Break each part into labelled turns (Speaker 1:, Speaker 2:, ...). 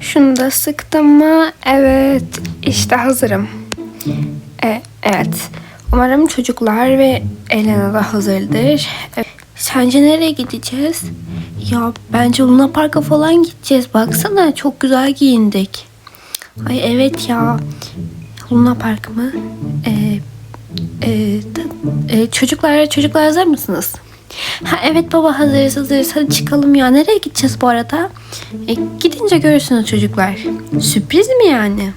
Speaker 1: Şunu da sıktım mı? Evet. işte hazırım. E, evet. Umarım çocuklar ve Elena da hazırdır. E, sence nereye gideceğiz? Ya bence Luna Park'a falan gideceğiz. Baksana çok güzel giyindik. Ay evet ya. Luna Park mı? E, e, ta- e, çocuklar, çocuklar hazır mısınız? Ha evet baba hazırız hazırız. Hadi çıkalım ya. Nereye gideceğiz bu arada? E, gidince görürsünüz çocuklar. Sürpriz mi yani?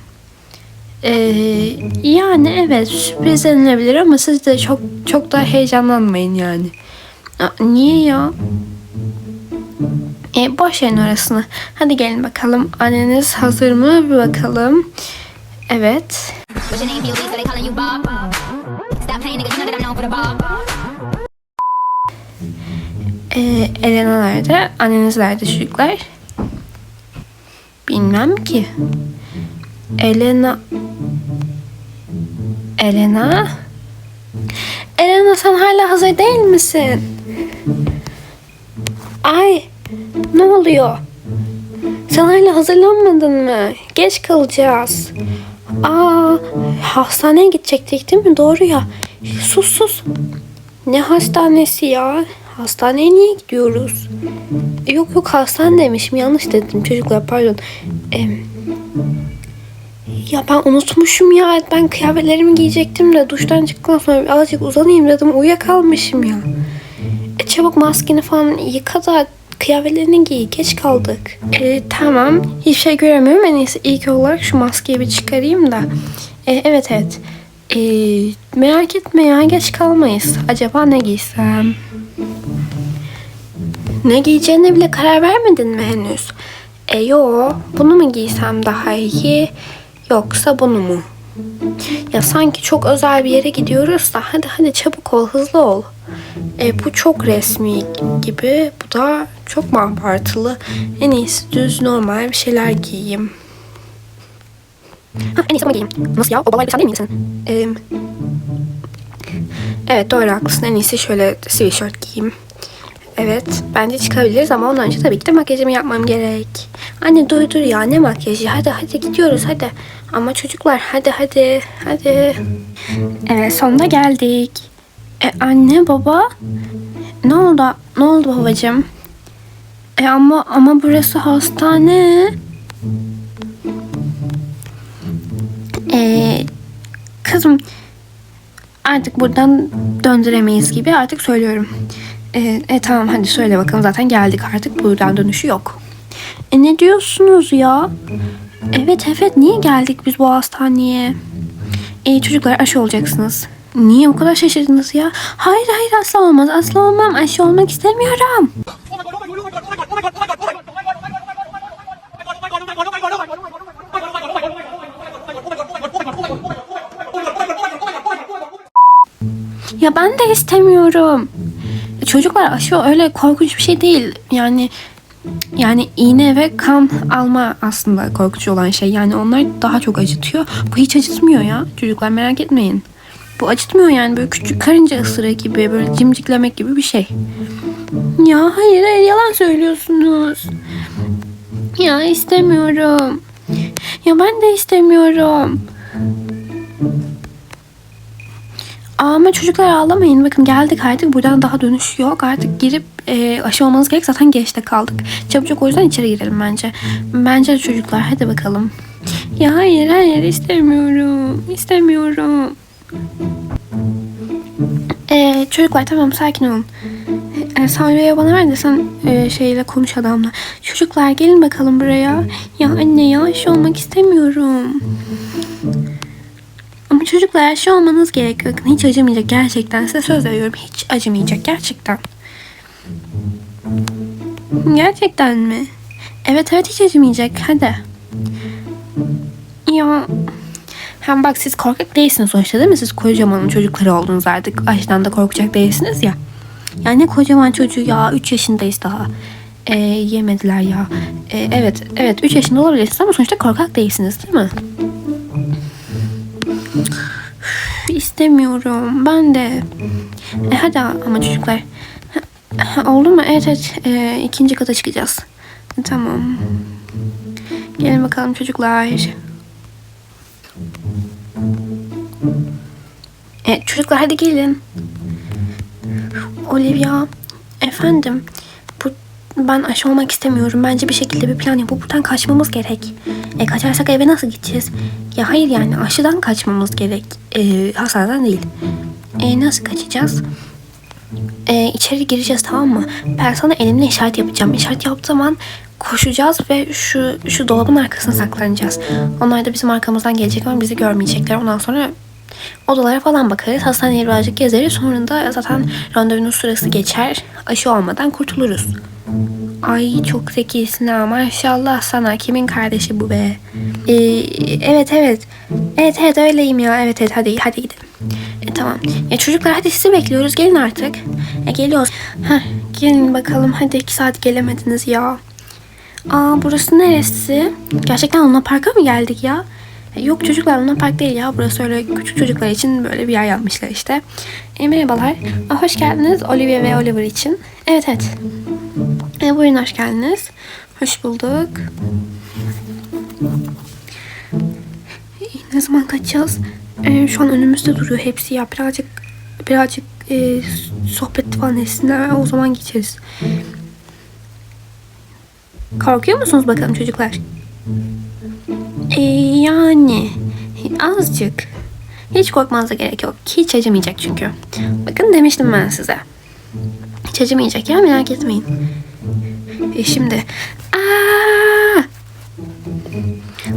Speaker 1: E, yani evet sürpriz denilebilir ama siz de çok çok da heyecanlanmayın yani. Aa, niye ya? E, boş verin orasını. Hadi gelin bakalım. Anneniz hazır mı? Bir bakalım. Evet. Ee, Elena nerede? Anneniz nerede çocuklar? Bilmem ki. Elena... Elena? Elena sen hala hazır değil misin? Ay ne oluyor? Sen hala hazırlanmadın mı? Geç kalacağız. Aa, hastaneye gidecektik değil mi? Doğru ya. Sus sus. Ne hastanesi ya? Hastaneye niye gidiyoruz? E, Yok yok hastane demişim. Yanlış dedim çocuklar pardon. Em, ya ben unutmuşum ya. Ben kıyafetlerimi giyecektim de duştan çıktıktan sonra azıcık uzanayım dedim. Uyuyakalmışım ya. E, çabuk maskeni falan yıka da kıyafetlerini giy. Geç kaldık. E, tamam. Hiçbir şey göremiyorum. En iyisi ilk olarak şu maskeyi bir çıkarayım da. E, evet evet. E, merak etme ya geç kalmayız. Acaba ne giysem? Ne giyeceğine bile karar vermedin mi henüz? E yo, bunu mu giysem daha iyi yoksa bunu mu? Ya sanki çok özel bir yere gidiyoruz da hadi hadi çabuk ol hızlı ol. E, bu çok resmi gibi bu da çok abartılı? En iyisi düz normal bir şeyler giyeyim. Ha, en iyisi bunu giyeyim. Nasıl ya? O balaylı sen değil misin? E, evet doğru haklısın. En iyisi şöyle sweatshirt giyeyim. Evet, bence çıkabiliriz ama ondan önce tabii ki de makyajımı yapmam gerek. Anne dur dur ya ne makyajı? Hadi hadi gidiyoruz hadi. Ama çocuklar hadi hadi hadi. Evet sonunda geldik. E, anne baba ne oldu ne oldu babacığım? E ama ama burası hastane. E, kızım artık buradan döndüremeyiz gibi artık söylüyorum. E, e, tamam hadi söyle bakalım zaten geldik artık buradan dönüşü yok. E ne diyorsunuz ya? Evet evet niye geldik biz bu hastaneye? E, çocuklar aşı olacaksınız. Niye o kadar şaşırdınız ya? Hayır hayır asla olmaz asla olmam aşı olmak istemiyorum. Ya ben de istemiyorum. Çocuklar aşı öyle korkunç bir şey değil. Yani yani iğne ve kan alma aslında korkunç olan şey. Yani onlar daha çok acıtıyor. Bu hiç acıtmıyor ya. Çocuklar merak etmeyin. Bu acıtmıyor yani böyle küçük karınca ısırığı gibi böyle cimciklemek gibi bir şey. Ya hayır hayır yalan söylüyorsunuz. Ya istemiyorum. Ya ben de istemiyorum. Ama çocuklar ağlamayın. Bakın geldik artık. Buradan daha dönüş yok. Artık girip e, aşı olmanız gerek. Zaten geçte kaldık. Çabucak o yüzden içeri girelim bence. Bence çocuklar hadi bakalım. Ya hayır hayır istemiyorum. İstemiyorum. E, çocuklar tamam sakin olun. E, Salve'yi bana ver de sen e, şeyle konuş adamla. Çocuklar gelin bakalım buraya. Ya anne ya aşı olmak istemiyorum. Çocuklar aşı olmanız gerek. Bakın hiç acımayacak gerçekten. Size söz veriyorum. Hiç acımayacak gerçekten. Gerçekten mi? Evet evet hiç acımayacak. Hadi. Ya hem bak siz korkak değilsiniz sonuçta değil mi? Siz kocamanın çocukları oldunuz artık. Aşıdan da korkacak değilsiniz ya. Ya ne kocaman çocuğu ya. 3 yaşındayız daha. Ee, yemediler ya. Ee, evet evet 3 yaşında olabilirsiniz ama sonuçta korkak değilsiniz değil mi? İstemiyorum. Ben de. E, hadi ama çocuklar. Ha, oldu mu? Evet evet. E, ikinci kata çıkacağız. Tamam. Gelin bakalım çocuklar. Evet çocuklar hadi gelin. Olivia, efendim. Ben aşı olmak istemiyorum. Bence bir şekilde bir plan yapıp buradan kaçmamız gerek. E kaçarsak eve nasıl gideceğiz? Ya hayır yani aşıdan kaçmamız gerek. E, hastaneden değil. E, nasıl kaçacağız? E, içeri gireceğiz tamam mı? Ben sana elimle işaret yapacağım. İşaret yaptığım zaman koşacağız ve şu şu dolabın arkasına saklanacağız. Onlar da bizim arkamızdan gelecek ama bizi görmeyecekler. Ondan sonra odalara falan bakarız. Hastaneye birazcık gezeriz. Sonra da zaten randevunun sırası geçer. Aşı olmadan kurtuluruz. Ay çok zekisin ha maşallah sana. Kimin kardeşi bu be? Ee, evet evet. Evet evet öyleyim ya. Evet evet hadi hadi gidelim. E, tamam. Ya çocuklar hadi sizi bekliyoruz. Gelin artık. E, geliyoruz. Heh, gelin bakalım. Hadi iki saat gelemediniz ya. Aa burası neresi? Gerçekten Luna Park'a mı geldik ya? E, Yok çocuklar Luna Park değil ya. Burası öyle küçük çocuklar için böyle bir yer yapmışlar işte. E, merhabalar. Aa, hoş geldiniz Olivia ve Oliver için. Evet evet. E, buyurun hoş geldiniz. Hoş bulduk. E, ne zaman kaçacağız? E, şu an önümüzde duruyor hepsi ya. Birazcık birazcık e, sohbet falan etsinler. O zaman geçeriz. Korkuyor musunuz bakalım çocuklar? E, yani azıcık. Hiç korkmanıza gerek yok. Hiç acımayacak çünkü. Bakın demiştim ben size. Hiç acımayacak ya merak etmeyin. E şimdi. Aa!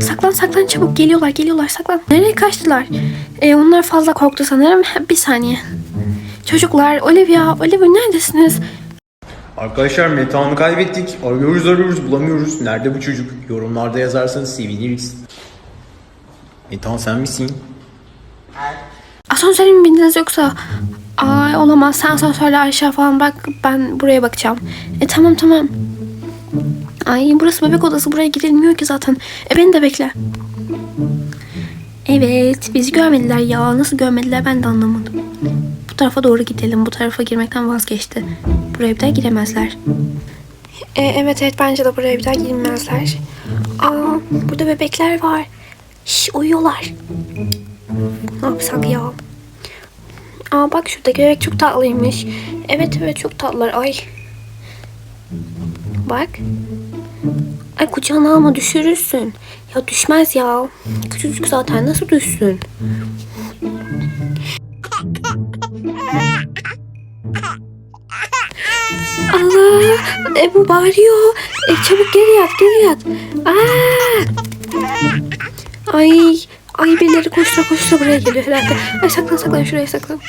Speaker 1: Saklan saklan çabuk geliyorlar geliyorlar saklan. Nereye kaçtılar? E, onlar fazla korktu sanırım. Bir saniye. Çocuklar Olivia, Oliver neredesiniz?
Speaker 2: Arkadaşlar Metehan'ı kaybettik. Arıyoruz arıyoruz bulamıyoruz. Nerede bu çocuk? Yorumlarda yazarsanız seviniriz. Metehan sen misin?
Speaker 1: Asansöre mi bindiniz yoksa? Ay olamaz. Sen asansörle aşağı falan bak. Ben buraya bakacağım. E tamam tamam. Ay burası bebek odası. Buraya gidilmiyor ki zaten. E beni de bekle. Evet. Bizi görmediler ya. Nasıl görmediler ben de anlamadım. Bu tarafa doğru gidelim. Bu tarafa girmekten vazgeçti. Buraya bir daha giremezler. E, evet evet bence de buraya bir daha girmezler. Aa burada bebekler var. Şş uyuyorlar. Ne yapsak ya? Aa bak şuradaki bebek çok tatlıymış. Evet evet çok tatlılar. Ay. Bak. Ay kucağına alma düşürürsün. Ya düşmez ya. Küçücük zaten nasıl düşsün? Allah! E, bu bağırıyor. E, çabuk geri yat, geri yat. Aa! Ay, ay birileri koştura koştura buraya geliyor herhalde. Ay saklan saklan şuraya saklan.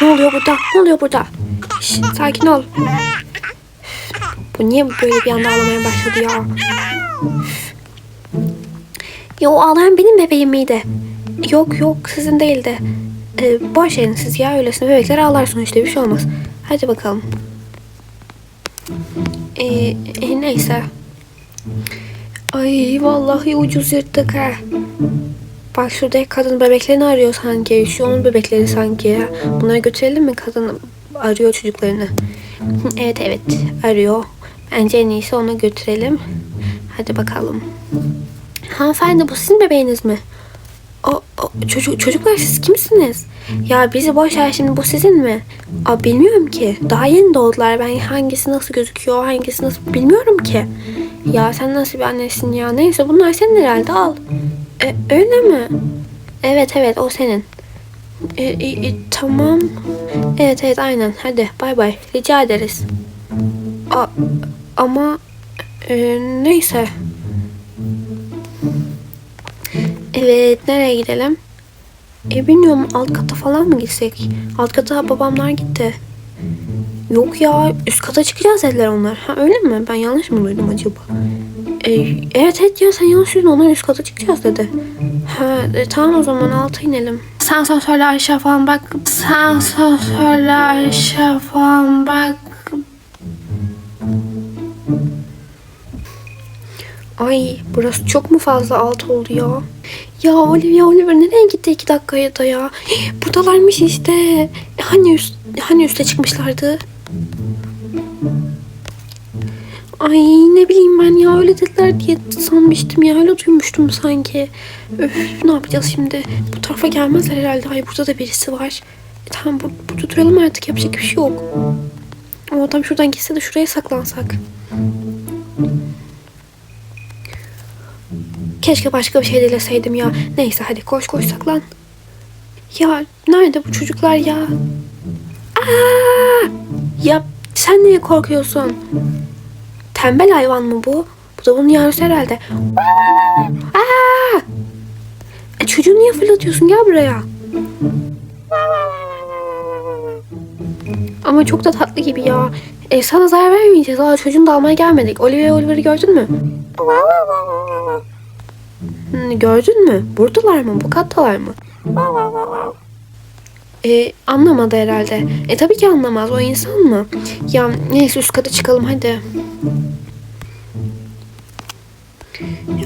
Speaker 1: Ne oluyor burada? Ne oluyor burada? Şş, sakin ol. Bu niye böyle bir anda ağlamaya başladı ya? Ya o ağlayan benim bebeğim miydi? Yok yok sizin değildi. Ee, boş verin siz ya öylesine bebekler ağlar sonuçta bir şey olmaz. Hadi bakalım. Ee, e, neyse. Ay vallahi ucuz yırttık ha. Bak şurada kadın bebeklerini arıyor sanki. Şu onun bebekleri sanki. Bunları götürelim mi? Kadın arıyor çocuklarını. Evet evet arıyor. Bence en iyisi ona götürelim. Hadi bakalım. Hanımefendi bu sizin bebeğiniz mi? O, o çocuk, çocuklar siz kimsiniz? Ya bizi boş ver şimdi bu sizin mi? Aa, bilmiyorum ki. Daha yeni doğdular. Ben hangisi nasıl gözüküyor, hangisi nasıl bilmiyorum ki. Ya sen nasıl bir annesin ya? Neyse bunlar senin herhalde al. E, öyle mi? Evet evet o senin. E, e, e, tamam. Evet evet aynen. Hadi bay bay. Rica ederiz. A, ama e, neyse. Evet nereye gidelim? E bilmiyorum alt kata falan mı gitsek? Alt kata babamlar gitti. Yok ya üst kata çıkacağız dediler onlar. Ha öyle mi? Ben yanlış mı duydum acaba? E, evet evet ya sen yanlış duydun onlar üst kata çıkacağız dedi. Ha e, tamam o zaman alta inelim. Sen asansörle aşağı falan bak. Sen asansörle aşağı falan bak. Ay burası çok mu fazla alt oldu ya? Ya Olivia Oliver nereye gitti iki dakikaya da ya? Hii, Buradalarmış işte. Hani üst, hani üste çıkmışlardı? Ay ne bileyim ben ya öyle dediler diye sanmıştım ya öyle duymuştum sanki. Öf ne yapacağız şimdi? Bu tarafa gelmezler herhalde. Ay burada da birisi var. E, tamam bu, burada duralım artık yapacak bir şey yok. O adam şuradan gitse de şuraya saklansak. Keşke başka bir şey dileseydim ya. Neyse hadi koş koş saklan. Ya nerede bu çocuklar ya? Aa! Ya sen niye korkuyorsun? Tembel hayvan mı bu? Bu da bunun yavrusu herhalde. Aa! E, çocuğu niye fırlatıyorsun? Gel buraya. Ama çok da tatlı gibi ya. E, sana zarar vermeyeceğiz. Aa, çocuğunu da almaya gelmedik. Olivia Oliver'ı gördün mü? Hmm, gördün mü? Buradalar mı? Bu kattalar mı? E, anlamadı herhalde. E tabii ki anlamaz. O insan mı? Ya neyse üst kata çıkalım hadi.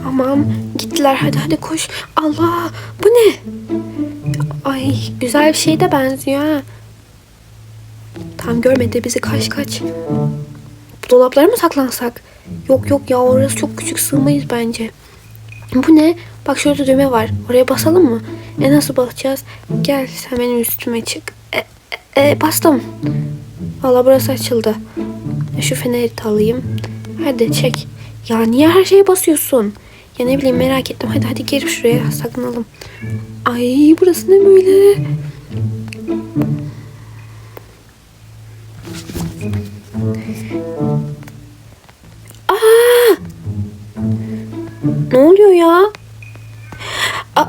Speaker 1: Aman gittiler hadi hadi koş. Allah bu ne? Ay güzel bir şey de benziyor ha. Tam görmedi bizi kaç kaç. Dolaplara mı saklansak? Yok yok ya orası çok küçük sığmayız bence. Bu ne? Bak şurada düğme var. Oraya basalım mı? E nasıl basacağız? Gel sen benim üstüme çık. E, e, e, bastım. Valla burası açıldı. E, şu feneri alayım. Hadi çek. Ya niye her şeye basıyorsun? Ya ne bileyim merak ettim. Hadi hadi gir şuraya saklanalım. Ay burası ne böyle?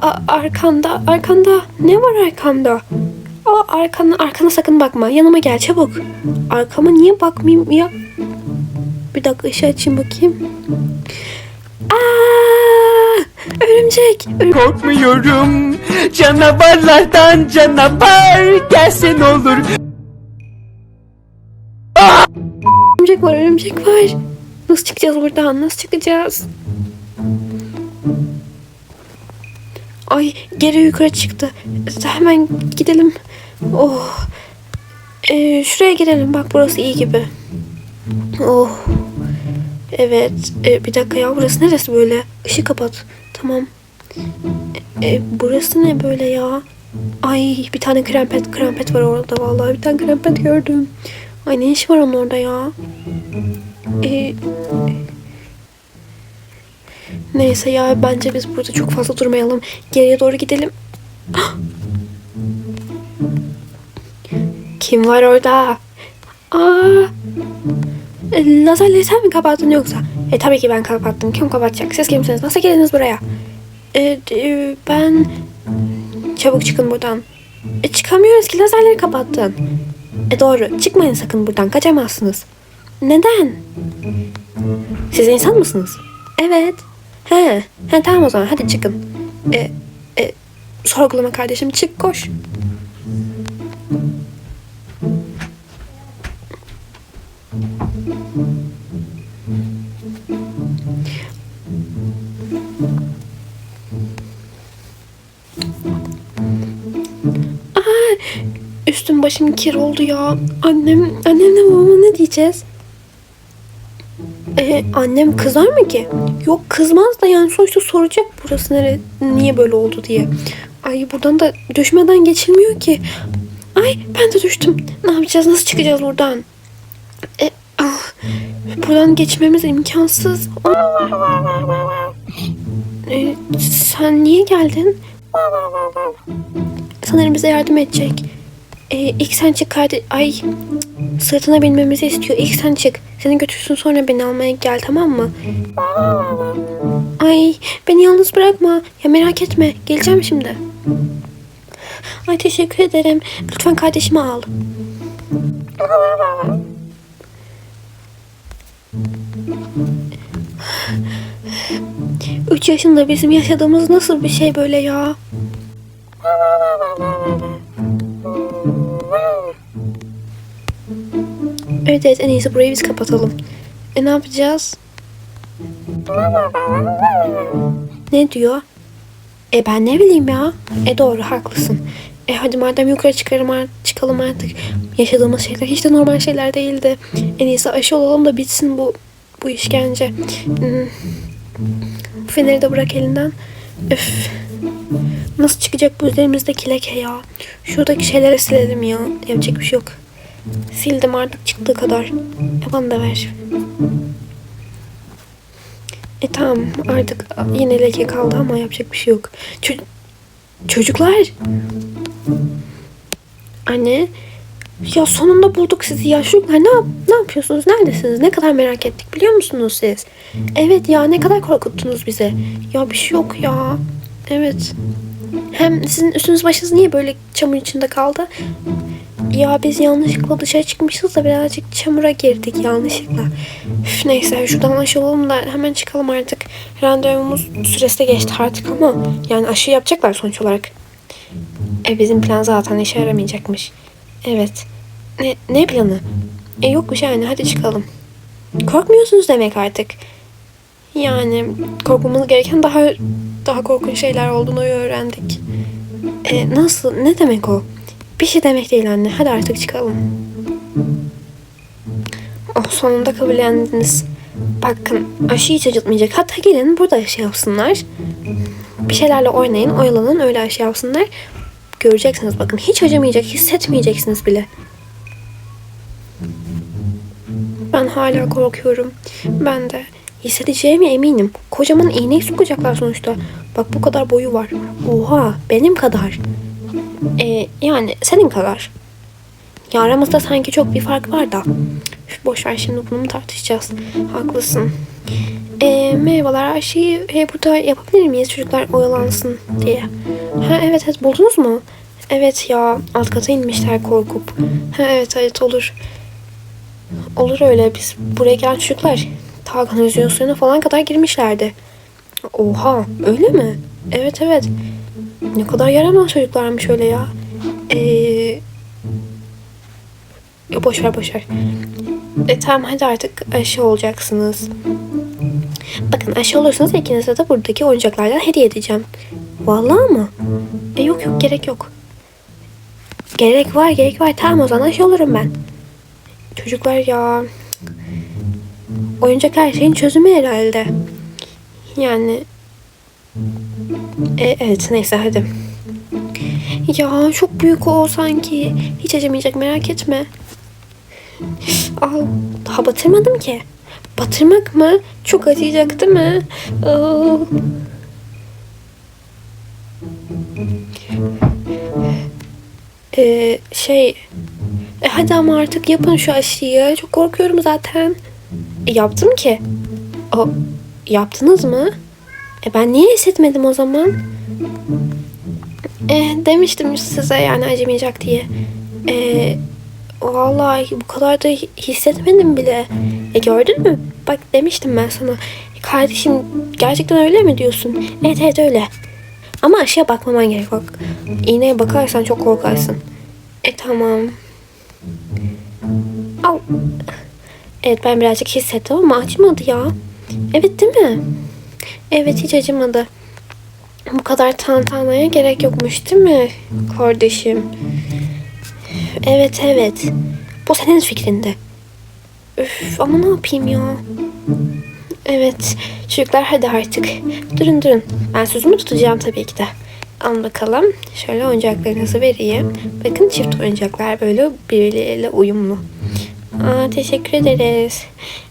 Speaker 1: Aa, arkanda, arkanda. Ne var arkamda? Aa, arkana, arkana sakın bakma. Yanıma gel çabuk. Arkama niye bakmayayım ya? Bir dakika ışığı açayım bakayım. Aa, örümcek. Örüm-
Speaker 3: Korkmuyorum canavarlardan canavar gelsin olur.
Speaker 1: Örümcek var, örümcek var. Nasıl çıkacağız buradan? Nasıl çıkacağız? Ay geri yukarı çıktı. Hemen gidelim. Oh. Ee, şuraya girelim. Bak burası iyi gibi. Oh. Evet. Ee, bir dakika ya burası neresi böyle? Işığı kapat. Tamam. Ee, burası ne böyle ya? Ay bir tane krempet krempet var orada vallahi bir tane krempet gördüm. Ay ne iş var onun orada ya? Ee, neyse ya bence biz burada çok fazla durmayalım. Geriye doğru gidelim. Kim var orada? Aa! E, Lazerleri sen mi kapattın yoksa? E tabii ki ben kapattım. Kim kapatacak? Siz kimsiniz? Nasıl geldiniz buraya? E, e, ben... Çabuk çıkın buradan. E, çıkamıyoruz ki lazerleri kapattın. E doğru. Çıkmayın sakın buradan. Kaçamazsınız. Neden? Siz insan mısınız? Evet. He. He tamam o zaman. Hadi çıkın. E, e, sorgulama kardeşim. Çık koş. Üstüm başım kir oldu ya. Annem, annemle babama ne diyeceğiz? Ee, annem kızar mı ki? Yok kızmaz da yani sonuçta soracak burası nere, niye böyle oldu diye. Ay buradan da düşmeden geçilmiyor ki. Ay ben de düştüm. Ne yapacağız? Nasıl çıkacağız buradan? E, ah, buradan geçmemiz imkansız. E, sen niye geldin? Sanırım bize yardım edecek. Ee, ilk sen çık kardeş. Ay sırtına binmemizi istiyor. İlk sen çık. Seni götürsün sonra beni almaya gel tamam mı? Ay beni yalnız bırakma. Ya merak etme. Geleceğim şimdi. Ay teşekkür ederim. Lütfen kardeşimi al. Üç yaşında bizim yaşadığımız nasıl bir şey böyle ya? Evet evet en iyisi burayı biz kapatalım. E ne yapacağız? Ne diyor? E ben ne bileyim ya. E doğru haklısın. E hadi madem yukarı çıkarım ar- çıkalım artık. Yaşadığımız şeyler hiç de normal şeyler değildi. En iyisi aşı olalım da bitsin bu bu işkence. Hmm. Feneri de bırak elinden. Üf. Nasıl çıkacak bu üzerimizdeki leke ya? Şuradaki şeyleri silelim ya. Yapacak bir şey yok. Sildim artık çıktığı kadar. Bana da ver. E tamam artık yine leke kaldı ama yapacak bir şey yok. Ço- çocuklar. Anne. Ya sonunda bulduk sizi ya. Çocuklar ne, yap- ne yapıyorsunuz? Neredesiniz? Ne kadar merak ettik biliyor musunuz siz? Evet ya ne kadar korkuttunuz bizi. Ya bir şey yok ya. Evet. Hem sizin üstünüz başınız niye böyle çamur içinde kaldı? Ya biz yanlışlıkla dışarı çıkmışız da birazcık çamura girdik yanlışlıkla. Üf, neyse şuradan aşı olalım da hemen çıkalım artık. Randevumuz süresi de geçti artık ama yani aşı yapacaklar sonuç olarak. E bizim plan zaten işe yaramayacakmış. Evet. Ne, ne planı? E yokmuş yani hadi çıkalım. Korkmuyorsunuz demek artık. Yani korkmamız gereken daha daha korkunç şeyler olduğunu öğrendik. E, nasıl? Ne demek o? Bir şey demek değil anne. Hadi artık çıkalım. Oh sonunda kabullendiniz. Bakın aşı hiç acıtmayacak. Hatta gelin burada aşı yapsınlar. Bir şeylerle oynayın, oyalanın, öyle aşı yapsınlar. Göreceksiniz bakın. Hiç acımayacak, hissetmeyeceksiniz bile. Ben hala korkuyorum. Ben de. Hissedeceğime eminim. Kocaman iğneyi sokacaklar sonuçta. Bak bu kadar boyu var. Oha benim kadar. Ee, yani senin kadar. Ya aramızda sanki çok bir fark var da. Üf, boş ver şimdi bunu mu tartışacağız? Haklısın. Ee, merhabalar her şeyi e, burada yapabilir miyiz çocuklar oyalansın diye. Ha evet evet buldunuz mu? Evet ya alt kata inmişler korkup. Ha evet evet olur. Olur öyle biz buraya gelen çocuklar ta kanalizasyona falan kadar girmişlerdi. Oha öyle mi? Evet evet. Ne kadar yaramaz çocuklarmış öyle ya. Ee, ya boş ver boş ver. E, tamam hadi artık aşı olacaksınız. Bakın aşı olursanız ikinize de buradaki oyuncaklardan hediye edeceğim. Vallahi mı? E, yok yok gerek yok. Gerek var gerek var. Tamam o zaman aşı olurum ben. Çocuklar ya. Oyuncak her şeyin çözümü herhalde. Yani e, evet neyse hadi. Ya çok büyük o sanki. Hiç acımayacak merak etme. Al daha batırmadım ki. Batırmak mı? Çok acıyacak değil mi? Aa. Ee, şey e hadi ama artık yapın şu aşıyı. Çok korkuyorum zaten. E, yaptım ki. O yaptınız mı? E ben niye hissetmedim o zaman? E, demiştim size yani acımayacak diye. E, vallahi bu kadar da hi- hissetmedim bile. E gördün mü? Bak demiştim ben sana. E, kardeşim gerçekten öyle mi diyorsun? Evet evet öyle. Ama aşağı bakmaman gerek bak. İğneye bakarsan çok korkarsın. E tamam. Au. Evet ben birazcık hissettim ama acımadı ya. Evet değil mi? Evet hiç acımadı. Bu kadar tantanaya gerek yokmuş değil mi kardeşim? Evet evet. Bu senin fikrinde. Üf ama ne yapayım ya? Evet çocuklar hadi artık. Durun durun. Ben sözümü tutacağım tabii ki de. Alın bakalım. Şöyle oyuncaklarınızı vereyim. Bakın çift oyuncaklar böyle birbirleriyle uyumlu. Aa, teşekkür ederiz.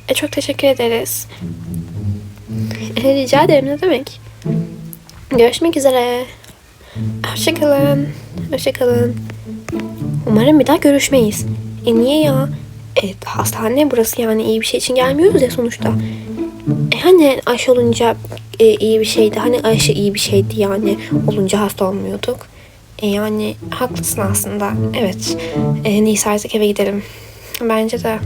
Speaker 1: E, çok teşekkür ederiz. Rica ederim ne demek. Görüşmek üzere. Hoşçakalın. Hoşçakalın. Umarım bir daha görüşmeyiz. E niye ya? E, hastane burası yani iyi bir şey için gelmiyoruz ya sonuçta. E hani aşı olunca e, iyi bir şeydi. Hani aşı iyi bir şeydi yani. Olunca hasta olmuyorduk. E yani haklısın aslında. Evet. E, neyse artık eve gidelim. Bence de.